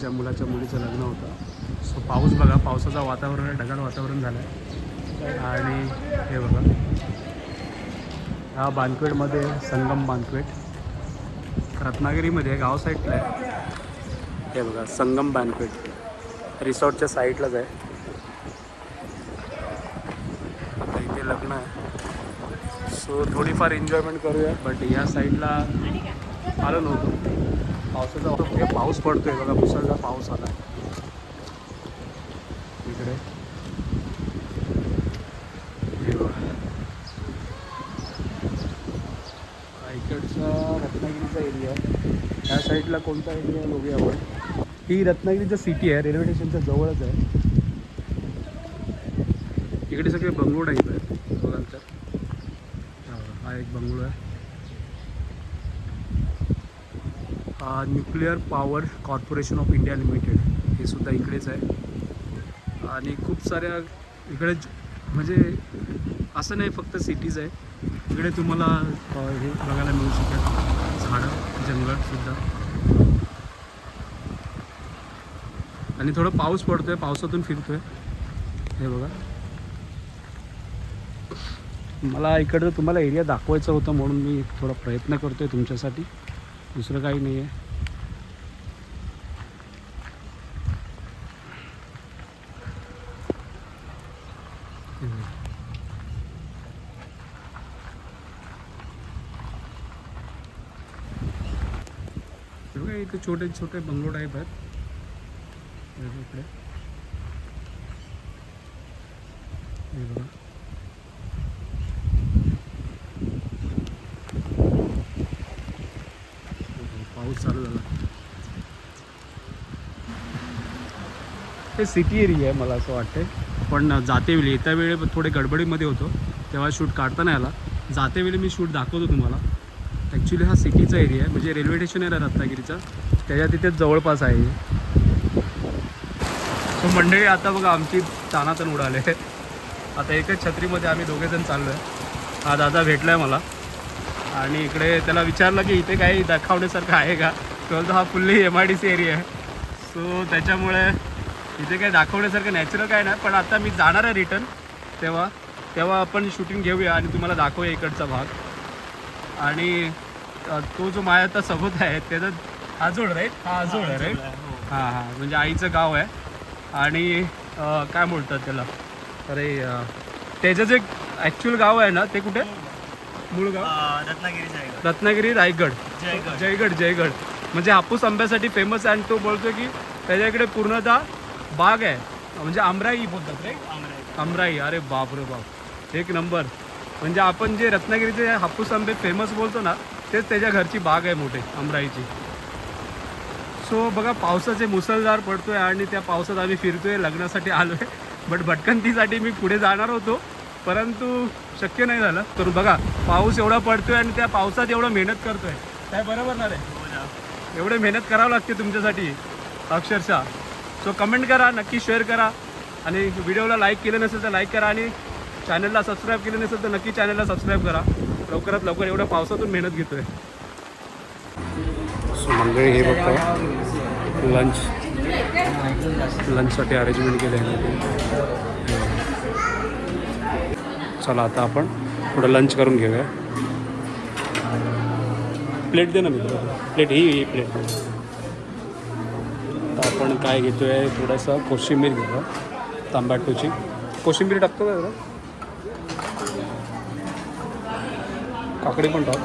माझ्या मुलाच्या मुलीचं लग्न होतं. सो पाऊस बघा पावसाचं वातावरण आहे ढगाळ वातावरण झालं आहे आणि हे बघा. ह्या बानक्वेटमध्ये संगम बानक्वेट. रत्नागिरीमध्ये गाव साईडला आहे. हे बघा संगम बँकवेट रिसॉर्टच्या साईडलाच आहे. आता इथे लग्न आहे. सो थोडीफार एन्जॉयमेंट करूया बट या साईडला आलो नव्हतो. पावसाचा पुढे म्हणजे पाऊस पडतोय बघा मुसळधार पाऊस आला. इकडे. इकडचा रत्नागिरीचा एरिया आहे त्या साईडला कोणता एरिया आहे बघूया आपण? ही रत्नागिरीचं सिटी आहे रेल्वे स्टेशनच्या जवळच आहे. इकडे सगळे बंगलोड टाईप आहे बघाल तर हा, एक बंगलो आहे हा nuclear power corporation of India limited हे सुद्धा इकडेच आहे. आणि खूप साऱ्या इकडे म्हणजे असं नाही फक्त सिटीज आहे. इकडे तुम्हाला हे बघायला मिळू शकेल. झाडं जंगलसुद्धा आणि थोडं पाऊस पडतोय पावसातून फिरतोय. हे बघा. मला इकडचं तुम्हाला एरिया दाखवायचा होता म्हणून मी थोडा प्रयत्न करतोय तुमच्यासाठी. दुसरं काही नाही आहे इथे छोटे छोटे बंगलो टाईप आहेत इकडे. हे बघा पाऊस चालू झाला हे सिटी एरिया आहे मला असं वाटतं पण जातेवेळी येत्या वेळे थोडे गडबडीमध्ये होतो. तेव्हा शूट काढता नाही आला जातेवेळी मी शूट दाखवतो तुम्हाला. ॲक्च्युली हा सिटीचा एरिया आहे. म्हणजे रेल्वे स्टेशन आहे ना रत्नागिरीचा. त्याच्या तिथेच जवळपास आहे. सो मंडळी आता बघा आमची तानातण उडाले. आता एकच छत्रीमध्ये आम्ही दोघेजण चाललो आहे हा दादा भेटला आहे मला. आणि इकडे त्याला विचारलं की इथे काही दाखवण्यासारखं आहे का? तो हा fully M I D C area आहे. सो त्याच्यामुळे इथे काही दाखवण्यासारखं नॅचरल काय नाही पण आता मी जाणार आहे रिटर्न तेव्हा तेव्हा आपण शूटिंग घेऊया आणि तुम्हाला दाखवूया इकडचा भाग. आणि तो जो माझ्या आता सोबत आहे त्याचा आजोळ राईट हा आजोळ आहे राईट हां. हां म्हणजे आईचं गाव आहे. आणि काय बोलतात त्याला? अरे त्याचं जे ॲक्च्युअल गाव आहे ना ते कुठे? मूळ गाव? रत्नागिरी रत्नागिरी रायगड. जयगड. जयगड जयगड. म्हणजे हापूस आंब्यासाठी फेमस आहे आणि तो बोलतो की त्याच्याकडे पूर्णतः बाग आहे म्हणजे आमराई बोलतात रे आमराई अरे बाप रे बाप। एक नंबर। म्हणजे आपण जे रत्नागिरीचे हापूस आंबे फेमस बोलतो ना तेच त्याच्या घरची बाग आहे मोठे आमराईची. सो बघा पावसाचे मुसळधार पडतोय आणि त्या पावसात आम्ही फिरतोय लग्नासाठी आलोय. बट भटकंतीसाठी मी पुढे जाणार होतो. परंतु शक्य नाही झालं. तर बघा पाऊस एवढा पडतोय आणि त्या पावसात एवढं मेहनत करतोय. काय बरोबर ना रे? एवढे मेहनत करावं लागते तुमच्यासाठी अक्षरशः. सो कमेंट करा नक्की शेअर करा. आणि व्हिडिओला लाईक केलं नसेल तर लाईक करा आणि चॅनलला सबस्क्राईब केलं नसेल तर नक्की चॅनलला सबस्क्राईब करा. लवकरात लवकर एवढ्या पावसातून मेहनत घेतोय. सो मंडळी हे बघतो लंच लंचसाठी अरेंजमेंट केले चला आता आपण थोडं लंच करून घेऊया. प्लेट दे ना मी प्लेट ही प्लेट आता आपण काय घेतो आहे थोडंसं कोशिंबीर घेतो तांबाटूची. कोशिंबीर टाकतो का जरा? काकडी पण टाक.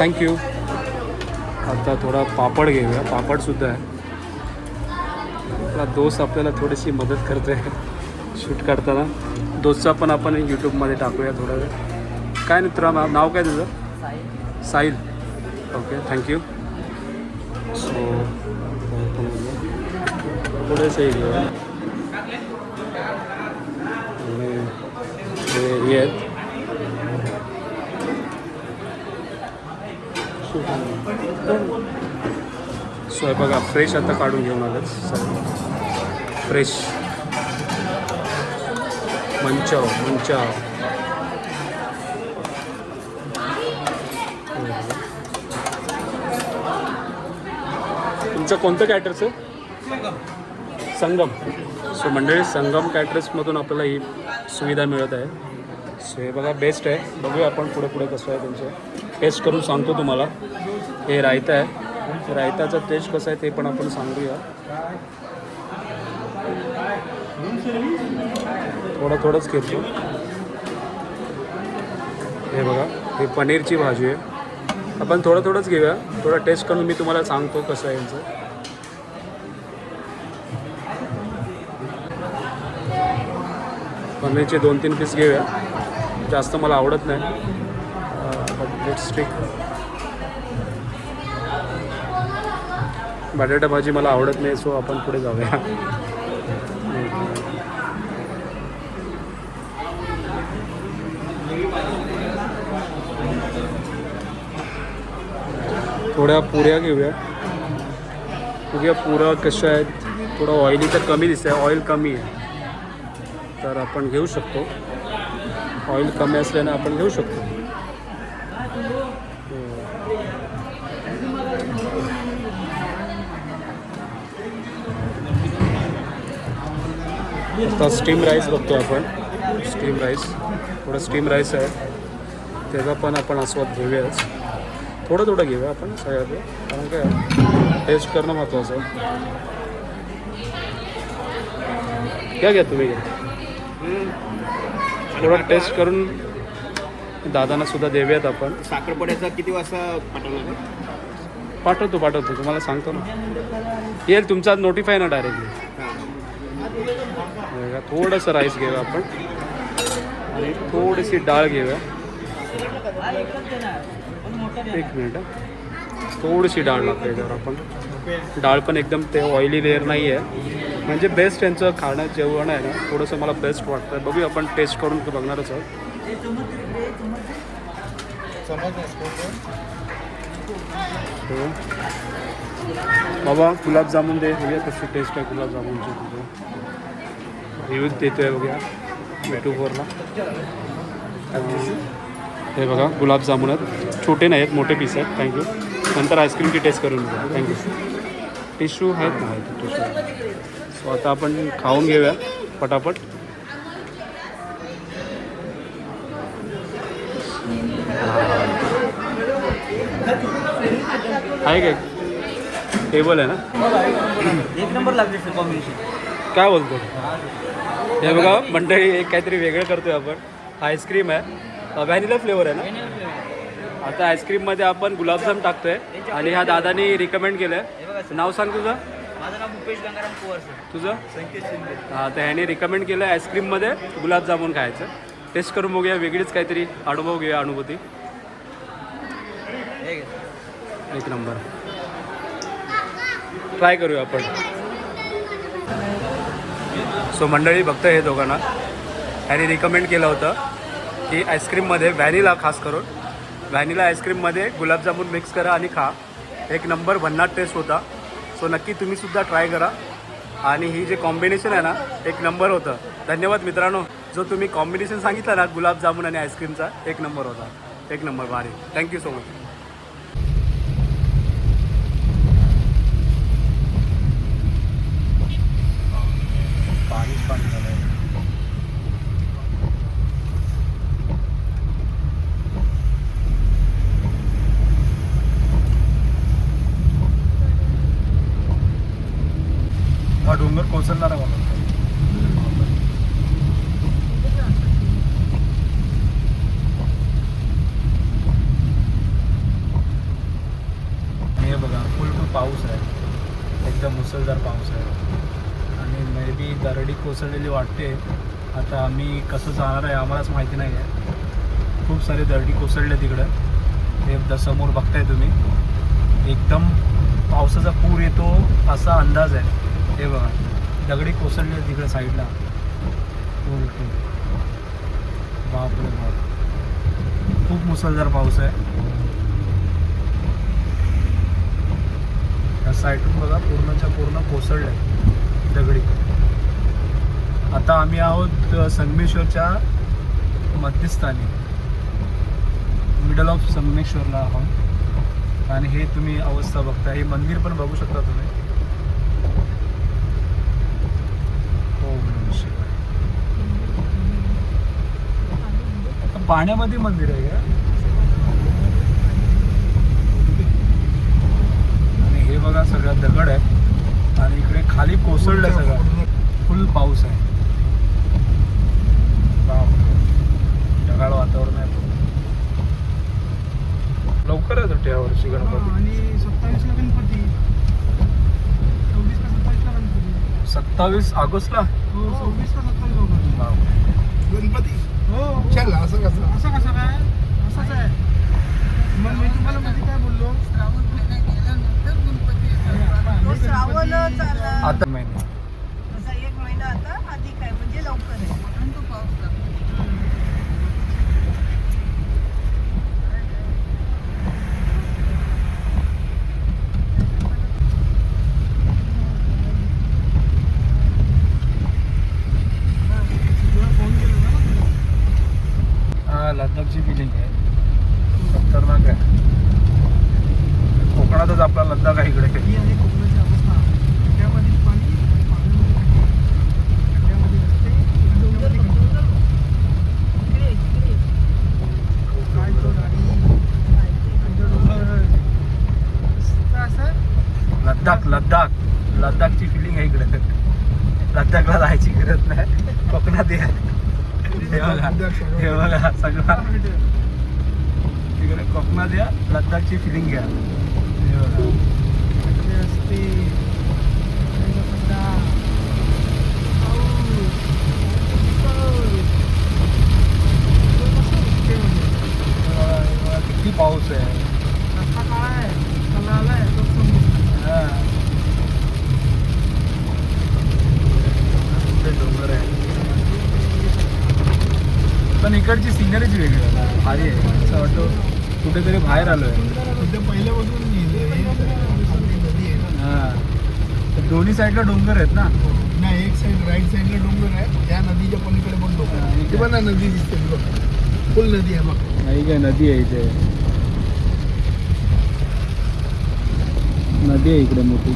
थँक्यू आता थोडा पापड घेऊया. पापडसुद्धा आहे. आपला दोस्त आपल्याला थोडीशी मदत करते शूट करताना दोस्तचा पण आपण यूट्यूबमध्ये टाकूया थोडा वेळ. काय नाही तुला नाव नाव काय तुझं? Sahil. Okay thank you so पुढे एरिया आणि हे आहेत. सो हे बघा फ्रेश आता काढून घेऊन आलंच फ्रेश मंचाव मंचाव तुमचं कोणतं कॅटरचं संगम. सो मंडळी संगम कॅटरर्समधून आपल्याला ही सुविधा मिळत आहे. सो हे बघा बेस्ट आहे. बघूया आपण पुढे पुढे कसं आहे त्यांचं. टेस्ट करून सांगतो तुम्हाला. हे रायता आहे. रायताचा टेस्ट कसं आहे ते पण आपण सांगूया. थोडं थोडंच घेतो हे बघा हे पनीरची भाजी आहे. आपण थोडं थोडंच घेऊया. थोडं टेस्ट करून मी तुम्हाला सांगतो कसं आहे यांचं. पनीरचे दोन तीन पीस घेऊया. जास्त मला आवडत नाही. स्टिक बटाटा भाजी मला आवडत नाही सो आपण पुढे जाऊया. थोड्या पुऱ्या घेऊया. बघूया पुऱ्या कशा आहेत. थोडं ऑइली तर कमी दिसतं आहे ऑइल कमी आहे. तर आपण घेऊ शकतो. ऑइल कमी असल्याने आपण घेऊ शकतो. आता स्टीम राईस बघतो आपण. स्टीम राईस थोडं स्टीम राईस आहे. त्याचा पण आपण आस्वाद घेऊयाच. थोडं थोडं घेऊया आपण सगळ्यात कारण काय टेस्ट करणं महत्त्वाचं आहे घ्या घ्या तुम्ही घ्या. थोडं टेस्ट करून दादांना सुद्धा देऊयात आपण. साखरपुड्याचा किती वाजता पाठवलं पाठवतो पाठवतो. तुम्हाला सांगतो ना. येईल तुमचा नोटिफाय ना डायरेक्टली थोडंसं राईस घेऊया आपण. आणि थोडीशी डाळ घेऊया. एक मिनिट थोडीशी डाळ लागते याच्यावर आपण. डाळ पण एकदम ते ऑइली लेअर नाही आहे म्हणजे बेस्ट यांचं खाणं जेवण आहे ना थोडंसं मला बेस्ट वाटतं बघू आपण टेस्ट करून बघणारच आहोत हो. बाबा गुलाबजामुन दे. बघूया कशी टेस्ट आहे गुलाबजामुनची तुझं. रिव्ह्यू देतो आहे बघूया मिठू फोरला हे बघा गुलाबजामुन आहेत. छोटे नाही आहेत मोठे पीस आहेत. थँक्यू नंतर आईस्क्रीमची टेस्ट करून बघा. थँक्यू टिश्यू आहेत. ना टिश्यू सो आता आपण खाऊन घेऊया पटापट. आहे काय टेबल आहे ना? एक नंबर लागते कॉम्बिनेशन काय बोलतो हे बघा मंडळी एक काहीतरी वेगळं करतोय आपण. आईस्क्रीम आहे. व्हॅनिला फ्लेवर आहे ना? आता आईस्क्रीममध्ये आपण गुलाबजाम टाकतोय आणि ह्या दादानी रिकमेंड केलं आहे नाव सांग तुझं? माझं नाव गंगाराम सर तुझं? संकेत शिंदे. हां तर ह्याने रिकमेंड केलं आहे आईस्क्रीममध्ये गुलाबजामुन खायचं. टेस्ट करून बघूया वेगळीच काहीतरी अनुभव घेऊया अनुभूती. हे घे. एक नंबर. ट्राय करूया आपण. सो मंडळी बघतं हे दोघांना. ह्याने रिकमेंड केलं होतं. की आईस्क्रीममध्ये व्हॅनिला खास करून. व्हॅनिला आईस्क्रीममध्ये गुलाबजामुन मिक्स करा आणि खा. एक नंबर भन्नाट टेस्ट होता. सो नक्की तुम्हीसुद्धा ट्राय करा. आणि ही जे कॉम्बिनेशन आहे ना एक नंबर होतं. धन्यवाद मित्रांनो. जो तुम्ही कॉम्बिनेशन सांगितलं ना गुलाबजामुन आणि आईस्क्रीमचा एक नंबर होता. एक नंबर भारी. थँक्यू सो मच पाणी पाणी झालं हा डोंगर कोसळणार आहे मला हे बघा फुल फुल पाऊस आहे. एकदम मुसळधार पाऊस आहे. आणि मे बी दरडी कोसळलेली वाटते. आता आम्ही कसं जाणार आहे आम्हालाच माहिती नाही आहे. खूप सारे दरडी कोसळले तिकडं. हे एकदा समोर बघताय तुम्ही. एकदम पावसाचा पूर येतो असा अंदाज आहे. हे बघा. दगडी कोसळले तिकडं साईडला. बाप रे बाप. खूप मुसळधार पाऊस आहे त्या साईडून बघा पूर्णच्या पूर्ण कोसळलं आहे दगडी. आता आम्ही आहोत संगमेश्वरच्या मध्यस्थानी. मिडल ऑफ संगमेश्वरला आहोत. आणि हे तुम्ही अवस्था बघता हे मंदिर पण बघू शकता तुम्ही. हो पाण्यामध्ये मंदिर आहे का आणि हे बघा सगळं दगड आहे आणि इकडे खाली कोसळलं सगळं. फुल पाऊस आहे. ढगाळ वातावरण आहे पूर्ण. लवकर आहे सुट्टी यावर्षी गणपती. आणि सत्तावीसला गणपती. सत्तावीसला गणपती. सत्तावीस ऑगस्टला? हो सव्वीस का सत्तावीस गणपती बापरे. गणपती? हो. चल असं कसं? असं कसं काय? असंच आहे. मग मी तुम्हाला मध्ये काय बोललो? श्रावण महिना गेल्यानंतर गणपती आता महिना तसा एक महिना आता अधिक आहे म्हणजे लवकर आहे म्हणून तो पाऊस लागतो तुला फोन केला ना हा लद्दाखची फिलिंग आहे खतरनाक आहे कोकणातच आपला लद्दाख आहे इकडे ही आहे कोकणाची अवस्था खड्ड्यामधील पाणी आणि पाण्यामध्ये खड्डे. खड्ड्यामध्ये रस्ते डोंगरामध्ये खड्डे. इकडे इकडे काय तो गाडी आणि तो डोंगर रस्ता असा लद्दाख लद्दाख. लद्दाखची फिलिंग आहे इकडे. लद्दाखला जायची गरज नाही. कोकणात या. हे बघा. हे बघा. सगळं. तिकडे कोकणात या. लद्दाखची फिलिंग घ्या. हे बघा खड्डे रस्ते खड्ड्याचा खड्डा पाऊस पाऊस. तो कसं रस्त्यामध्ये. हे बघा, हे बघा, किती पाऊस आहे रस्ता काळा आहे त्याला आलाय तो समोर हा. कुठे डोंगर आहे पण इकडची सिनरीच वेगळी आहे भारी आहे असं वाटतं कुठेतरी बाहेर आलोय इथं पहिल्यापासून लिहिलंय. हे आपली नदी आहे ना हा तर दोन्ही साईडला डोंगर आहेत ना? नाही एक साईड राईट साईडला डोंगर आहे. त्या नदीच्या पलीकडे पण डोंगर आहे. इथे पण नदी दिसते बघ. फुल नदी आहे बघ. नाही काय नदी आहे इथे. नदी आहे इकडे मोठी.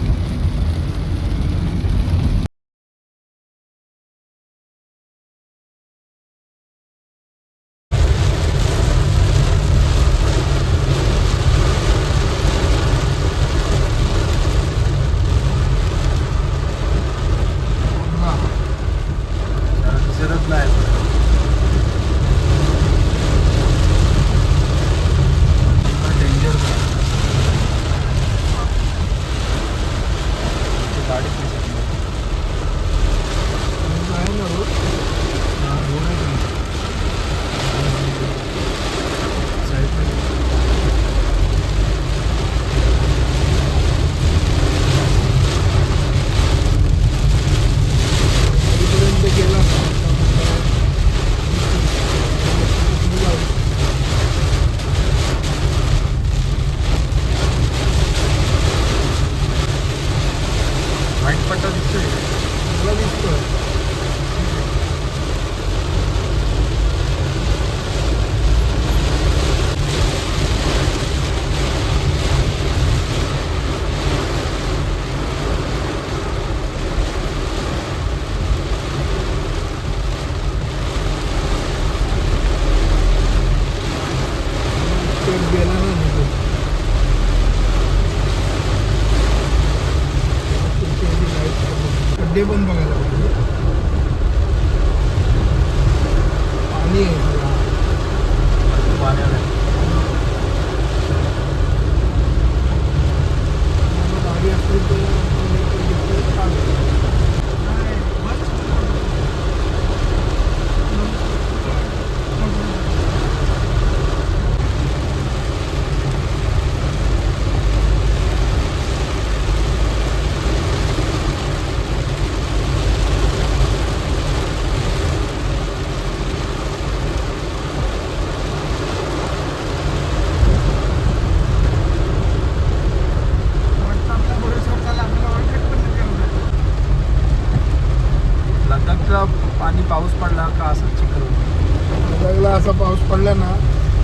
पाऊस पडला ना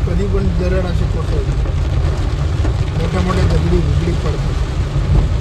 कधी पण दरड असे कोसळतात मोठ्या मोठ्या दगडी उघडी पडतात.